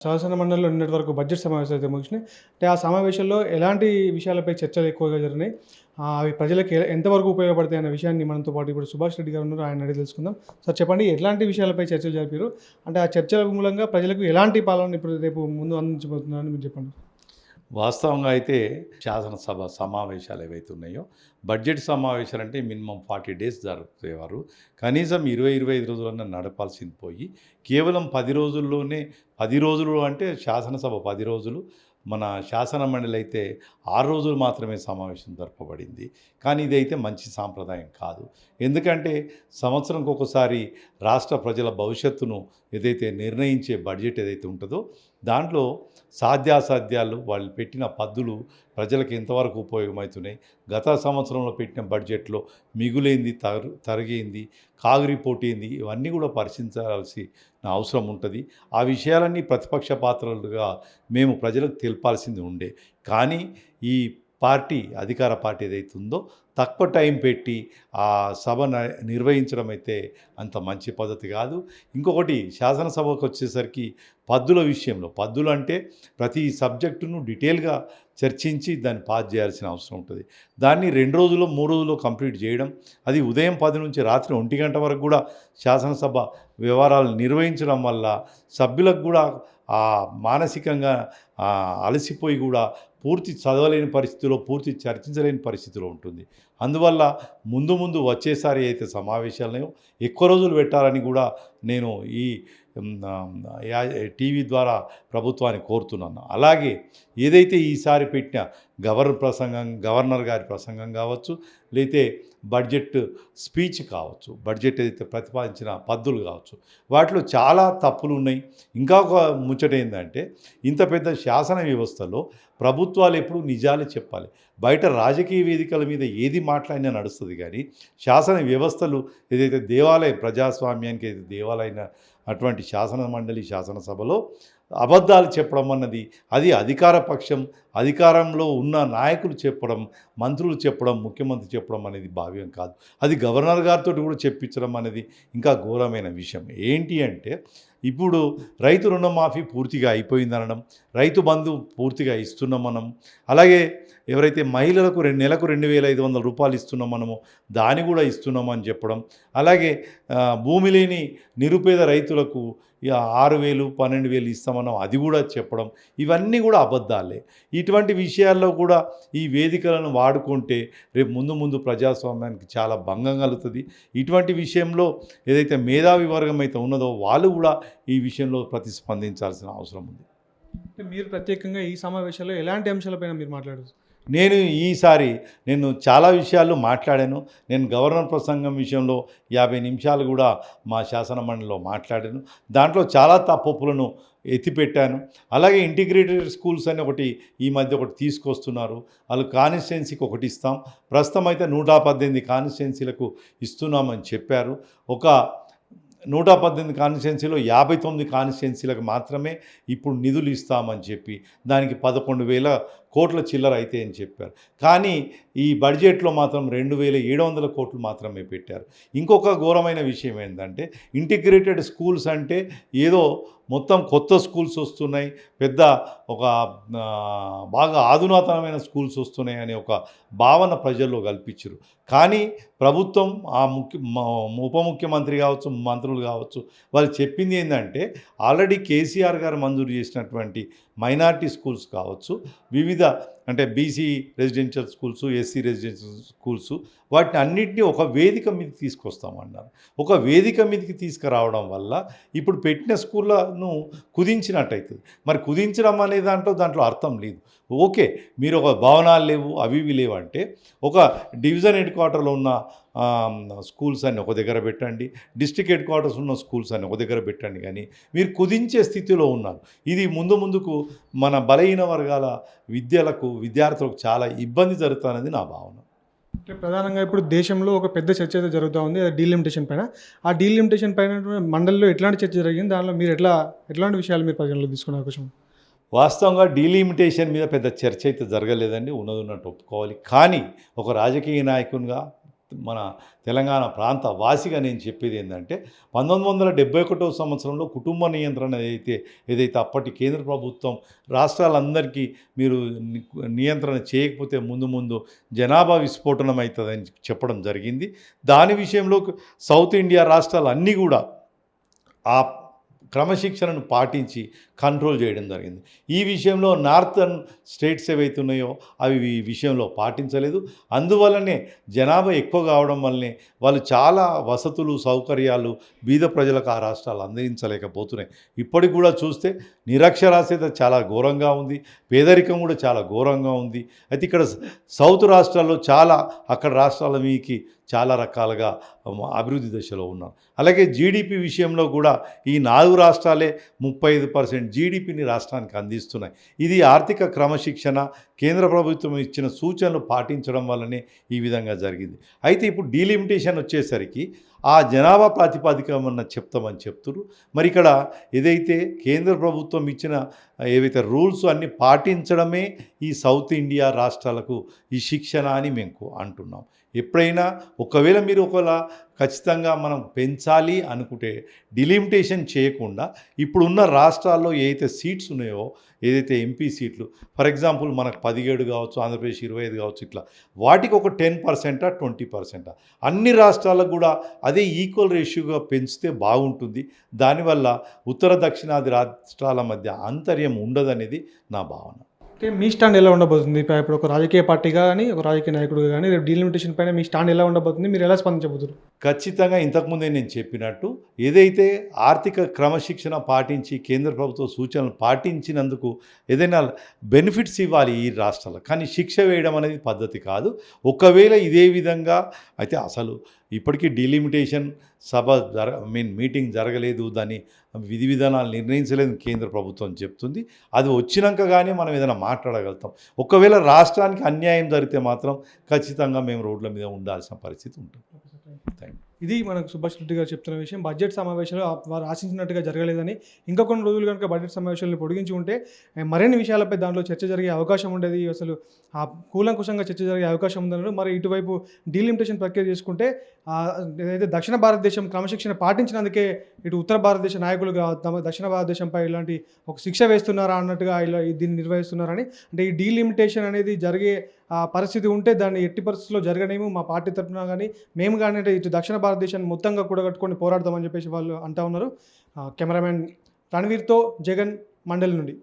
శాసన మండలిలో నిన్నటి వరకు బడ్జెట్ సమావేశాలు అయితే ముగిసినాయి. అంటే ఆ సమావేశంలో ఎలాంటి విషయాలపై చర్చలు ఎక్కువగా జరిగినాయి? అవి ప్రజలకు ఎంతవరకు ఉపయోగపడతాయి అనే విషయాన్ని మనతో పాటు ఇప్పుడు సుభాష్ రెడ్డి గారు ఉన్నారు. ఆయన అడిగి తెలుసుకుందాం. సార్ చెప్పండి ఎలాంటి విషయాలపై చర్చలు జరిపారు? అంటే ఆ చర్చల మూలంగా ప్రజలకు ఎలాంటి పాలన ఇప్పుడు రేపు ముందు అందించబోతున్నారని మీరు చెప్పండి. వాస్తవంగా అయితే శాసనసభ సమావేశాలు ఏవైతే ఉన్నాయో బడ్జెట్ సమావేశాలు అంటే మినిమం ఫార్టీ డేస్ జరుపుతేవారు కనీసం ఇరవై ఇరవై ఐదు రోజులన్నా నడపాల్సింది పోయి కేవలం పది రోజుల్లోనే పది రోజులు అంటే శాసనసభ పది రోజులు మన శాసన మండలి అయితే ఆరు రోజులు మాత్రమే సమావేశం జరపబడింది. కానీ ఇదైతే మంచి సాంప్రదాయం కాదు. ఎందుకంటే సంవత్సరంకి ఒకసారి రాష్ట్ర ప్రజల భవిష్యత్తును ఏదైతే నిర్ణయించే బడ్జెట్ ఏదైతే ఉంటుందో దాంట్లో సాధ్యాసాధ్యాలు వాళ్ళు పెట్టిన పద్దులు ప్రజలకు ఎంతవరకు ఉపయోగమవుతున్నాయి? గత సంవత్సరంలో పెట్టిన బడ్జెట్లో మిగులైంది తరు తరిగింది కాగిరి పోటీంది ఇవన్నీ కూడా పరిశీలించాల్సిన అవసరం ఉంటుంది. ఆ విషయాలన్నీ ప్రతిపక్ష పాత్రలుగా మేము ప్రజలకు తెలపాల్సింది ఉండే. కానీ ఈ పార్టీ అధికార పార్టీ ఏదైతే ఉందో తక్కువ టైం పెట్టి ఆ సభ నిర్వహించడం అయితే అంత మంచి పద్ధతి కాదు. ఇంకొకటి శాసనసభకు వచ్చేసరికి పద్దుల విషయంలో పద్దులు అంటే ప్రతి సబ్జెక్టును డీటెయిల్గా చర్చించి దాన్ని పాస్ చేయాల్సిన అవసరం ఉంటుంది. దాన్ని రెండు రోజుల్లో మూడు రోజుల్లో కంప్లీట్ చేయడం అది ఉదయం పది నుంచి రాత్రి ఒంటి గంట వరకు కూడా శాసనసభ వ్యవహారాలు నిర్వహించడం వల్ల సభ్యులకు కూడా మానసికంగా అలసిపోయి కూడా పూర్తి చదవలేని పరిస్థితిలో పూర్తి చర్చించలేని పరిస్థితిలో ఉంటుంది. అందువల్ల ముందు ముందు వచ్చేసారి అయితే సమావేశాలను ఎక్కువ రోజులు పెట్టాలని కూడా నేను ఈ టీవీ ద్వారా ప్రభుత్వాన్ని కోరుతున్నాను. అలాగే ఏదైతే ఈసారి పెట్టిన గవర్నర్ ప్రసంగం గవర్నర్ గారి ప్రసంగం కావచ్చు లేతే బడ్జెట్ స్పీచ్ కావచ్చు బడ్జెట్ ఏదైతే ప్రతిపాదించిన పద్ధతులు కావచ్చు వాటిలో చాలా తప్పులు ఉన్నాయి. ఇంకా ఒక ముచ్చట ఏంటంటే ఇంత పెద్ద శాసన వ్యవస్థలో ప్రభుత్వాలు ఎప్పుడు నిజాలు చెప్పాలి. బయట రాజకీయ వేదికల మీద ఏది మాట్లాడినా నడుస్తుంది కానీ శాసన వ్యవస్థలు ఏదైతే దేవాలయం ప్రజాస్వామ్యానికి ఏదైతే దేవాలయం అటువంటి శాసన మండలి శాసనసభలో అబద్ధాలు చెప్పడం అన్నది అది అధికార పక్షం అధికారంలో ఉన్న నాయకులు చెప్పడం మంత్రులు చెప్పడం ముఖ్యమంత్రి చెప్పడం అనేది భావ్యం కాదు. అది గవర్నర్ గారితో కూడా చెప్పించడం అనేది ఇంకా ఘోరమైన విషయం. ఏంటి అంటే ఇప్పుడు రైతు రుణమాఫీ పూర్తిగా అయిపోయిందనడం రైతు బంధు పూర్తిగా ఇస్తున్నాం మనం. అలాగే ఎవరైతే మహిళలకు రెండు నెలకు రెండు వేల ఐదు వందల రూపాయలు ఇస్తున్నాం మనము దాన్ని కూడా ఇస్తున్నామని చెప్పడం. అలాగే భూమి లేని నిరుపేద రైతులకు ఇక ఆరు వేలు పన్నెండు వేలు ఇస్తామన్నాం అది కూడా చెప్పడం. ఇవన్నీ కూడా అబద్ధాలే. ఇటువంటి విషయాల్లో కూడా ఈ వేదికలను వాడుకుంటే రేపు ముందు ముందు ప్రజాస్వామ్యానికి చాలా భంగం కలుగుతుంది. ఇటువంటి విషయంలో ఏదైతే మేధావి వర్గం అయితే ఉన్నదో వాళ్ళు కూడా ఈ విషయంలో ప్రతిస్పందించాల్సిన అవసరం ఉంది. అంటే మీరు ప్రత్యేకంగా ఈ సమావేశంలో ఎలాంటి అంశాలపైన మీరు మాట్లాడారు? నేను ఈసారి నేను చాలా విషయాలు మాట్లాడాను. నేను గవర్నర్ ప్రసంగం విషయంలో యాభై నిమిషాలు కూడా మా శాసన మండలిలో మాట్లాడాను. దాంట్లో చాలా తప్పులను ఎత్తిపెట్టాను. అలాగే ఇంటిగ్రేటెడ్ స్కూల్స్ అని ఒకటి ఈ మధ్య ఒకటి తీసుకొస్తున్నారు. వాళ్ళు కాన్స్టిట్యున్సీకి ఒకటి ఇస్తాం. ప్రస్తుతం అయితే నూట పద్దెనిమిది కాన్స్టిట్యున్సీలకు ఇస్తున్నామని చెప్పారు. ఒక నూట పద్దెనిమిది కాన్స్టిట్యున్సీలో యాభై తొమ్మిది కాన్స్టిట్యున్సీలకు మాత్రమే ఇప్పుడు నిధులు ఇస్తామని చెప్పి దానికి పదకొండు వేల కోట్ల చిల్లర అయితే అని చెప్పారు. కానీ ఈ బడ్జెట్లో మాత్రం రెండు వేల ఏడు వందల కోట్లు మాత్రమే పెట్టారు. ఇంకొక ఘోరమైన విషయం ఏంటంటే ఇంటిగ్రేటెడ్ స్కూల్స్ అంటే ఏదో మొత్తం కొత్త స్కూల్స్ వస్తున్నాయి పెద్ద ఒక బాగా ఆధునాతనమైన స్కూల్స్ వస్తున్నాయి అనే ఒక భావన ప్రజల్లో కల్పించరు. కానీ ప్రభుత్వం ఆ ముఖ్య ఉప ముఖ్యమంత్రి కావచ్చు మంత్రులు కావచ్చు వాళ్ళు చెప్పింది ఏంటంటే ఆల్రెడీ కేసీఆర్ గారు మంజూరు చేసినటువంటి మైనార్టీ స్కూల్స్ కావచ్చు వివిధ అంటే BC residential schools SC residential schools వాటిని అన్నింటినీ ఒక వేదిక మీదకి తీసుకొస్తామన్నారు. ఒక వేదిక మీదకి తీసుకురావడం వల్ల ఇప్పుడు పెట్టిన స్కూళ్ళను కుదించినట్టయితుంది. మరి కుదించడం అనే దాంట్లో దాంట్లో అర్థం లేదు. ఓకే మీరు ఒక భవనాలు లేవు అవి ఇవి లేవు అంటే ఒక డివిజన్ హెడ్ క్వార్టర్లో ఉన్న స్కూల్స్ అన్ని ఒక దగ్గర పెట్టండి. డిస్ట్రిక్ట్ హెడ్ క్వార్టర్స్ ఉన్న స్కూల్స్ అన్ని ఒక దగ్గర పెట్టండి కానీ మీరు కుదించే స్థితిలో ఉన్నారు. ఇది ముందు ముందుకు మన బలహీన వర్గాల విద్యలకు విద్యార్థులకు చాలా ఇబ్బంది జరుగుతుందనేది నా భావన. అంటే ప్రధానంగా ఇప్పుడు దేశంలో ఒక పెద్ద చర్చ అయితే జరుగుతూ ఉంది అది డీలిమిటేషన్ పైన. ఆ డీలిమిటేషన్ పైన మండలిలో ఎట్లాంటి చర్చ జరిగింది? దానిలో మీరు ఎట్లా ఎట్లాంటి విషయాలు మీరు పరిగణలో తీసుకునే అవకాశం? వాస్తవంగా డీలిమిటేషన్ మీద పెద్ద చర్చ అయితే జరగలేదండి ఉన్నది ఉన్నట్టు ఒప్పుకోవాలి. కానీ ఒక రాజకీయ నాయకునిగా మన తెలంగాణ ప్రాంత వాసిగా నేను చెప్పేది ఏంటంటే పంతొమ్మిది వందల డెబ్బై ఒకటో సంవత్సరంలో కుటుంబ నియంత్రణ ఏదైతే ఏదైతే అప్పటి కేంద్ర ప్రభుత్వం రాష్ట్రాలందరికీ మీరు నియంత్రణ చేయకపోతే ముందు ముందు జనాభా విస్ఫోటనం అవుతుందని చెప్పడం జరిగింది. దాని విషయంలో సౌత్ ఇండియా రాష్ట్రాలు అన్నీ కూడా ఆ క్రమశిక్షణను పాటించి కంట్రోల్ చేయడం జరిగింది. ఈ విషయంలో నార్థన్ స్టేట్స్ ఏవైతే ఉన్నాయో అవి ఈ విషయంలో పాటించలేదు. అందువల్లనే జనాభా ఎక్కువ కావడం వల్లనే వాళ్ళు చాలా వసతులు సౌకర్యాలు బీద ప్రజలకు ఆ రాష్ట్రాలు అందించలేకపోతున్నాయి. ఇప్పటికి కూడా చూస్తే నిరక్షరాస్యత చాలా ఘోరంగా ఉంది. పేదరికం కూడా చాలా ఘోరంగా ఉంది. అయితే ఇక్కడ సౌత్ రాష్ట్రాల్లో చాలా అక్కడ రాష్ట్రాల మీకి చాలా రకాలుగా అభివృద్ధి దశలో ఉన్నారు అలాగే జీడిపి విషయంలో కూడా ఈ నాలుగు రాష్ట్రాలే ముప్పై ఐదు పర్సెంట్ జీడిపిని రాష్ట్రానికి అందిస్తున్నాయి. ఇది ఆర్థిక క్రమశిక్షణ కేంద్ర ప్రభుత్వం ఇచ్చిన సూచనలు పాటించడం వల్లనే ఈ విధంగా జరిగింది. అయితే ఇప్పుడు డీలిమిటేషన్ వచ్చేసరికి ఆ జనాభా ప్రాతిపాదికమన్న చెప్తామని చెప్తున్నారు మరి ఇక్కడ ఏదైతే కేంద్ర ప్రభుత్వం ఇచ్చిన ఏవైతే రూల్స్ అన్ని పాటించడమే ఈ సౌత్ ఇండియా రాష్ట్రాలకు ఈ శిక్షణ అని మేము అంటున్నాం. ఎప్పుడైనా ఒకవేళ మీరు ఒకవేళ ఖచ్చితంగా మనం పెంచాలి అనుకుంటే డిలిమిటేషన్ చేయకుండా ఇప్పుడున్న రాష్ట్రాల్లో ఏదైతే సీట్స్ ఉన్నాయో ఏదైతే ఎంపీ సీట్లు ఫర్ ఎగ్జాంపుల్ మనకు పదిహేడు కావచ్చు ఆంధ్రప్రదేశ్ ఇరవై ఐదు కావచ్చు ఇట్లా వాటికి ఒక టెన్ పర్సెంటా ట్వంటీ పర్సెంటా? అన్ని రాష్ట్రాలకు కూడా అదే ఈక్వల్ రేషియోగా పెంచితే బాగుంటుంది. దానివల్ల ఉత్తర దక్షిణాది రాష్ట్రాల మధ్య అంతర్యం ఉండదనేది నా భావన. అంటే మీ స్టాండ్ ఎలా ఉండబోతుంది? ఇప్పుడు ఒక రాజకీయ పార్టీగా కానీ ఒక రాజకీయ నాయకుడు కానీ రేపు డీలిమిటేషన్ పైన మీ స్టాండ్ ఎలా ఉండబోతుంది? మీరు ఎలా స్పందించబోతున్నారు ఖచ్చితంగా ఇంతకుముందే నేను చెప్పినట్టు ఏదైతే ఆర్థిక క్రమశిక్షణ పాటించి కేంద్ర ప్రభుత్వ సూచనలు పాటించినందుకు ఏదైనా బెనిఫిట్స్ ఇవ్వాలి ఈ రాష్ట్రాలకు కానీ శిక్ష వేయడం అనేది పద్ధతి కాదు. ఒకవేళ ఇదే విధంగా అయితే అసలు ఇప్పటికీ డిలిమిటేషన్ సభ జర మీన్ మీటింగ్ జరగలేదు దాని విధి విధానాలు నిర్ణయించలేదు కేంద్ర ప్రభుత్వం చెప్తుంది. అది వచ్చినాక కానీ మనం ఏదైనా మాట్లాడగలుగుతాం. ఒకవేళ రాష్ట్రానికి అన్యాయం జరిగితే మాత్రం ఖచ్చితంగా మేము రోడ్ల మీద ఉండాల్సిన పరిస్థితి ఉంటుంది. థ్యాంక్ ఇది మనకు సుభాష్ రెడ్డి గారు చెప్తున్న విషయం. బడ్జెట్ సమావేశంలో వారు ఆశించినట్టుగా జరగలేదని ఇంకా కొన్ని రోజులు కనుక బడ్జెట్ సమావేశాలను పొడిగించి ఉంటే మరిన్ని విషయాలపై దాంట్లో చర్చ జరిగే అవకాశం ఉండేది. అసలు ఆ కూలంకుషంగా చర్చ జరిగే అవకాశం ఉందన్నారు మరి ఇటువైపు డీలిమిటేషన్ ప్రక్రియ చేసుకుంటే ఏదైతే దక్షిణ భారతదేశం క్రమశిక్షణ పాటించినందుకే ఇటు ఉత్తర భారతదేశ నాయకులుగా తమ దక్షిణ భారతదేశంపై ఇలాంటి ఒక శిక్ష వేస్తున్నారా అన్నట్టుగా ఇలా దీన్ని నిర్వహిస్తున్నారని అంటే ఈ డీలిమిటేషన్ అనేది జరిగే పరిస్థితి ఉంటే దాన్ని ఎట్టి పరిస్థితుల్లో జరగనేమో మా పార్టీ తరఫున కానీ మేము కానీ అంటే ఇటు దక్షిణ భారతదేశాన్ని మొత్తంగా కూడగట్టుకొని పోరాడతామని చెప్పేసి వాళ్ళు అంటా ఉన్నారు. కెమెరామెన్ రణవీర్తో జగన్ మండలి నుండి.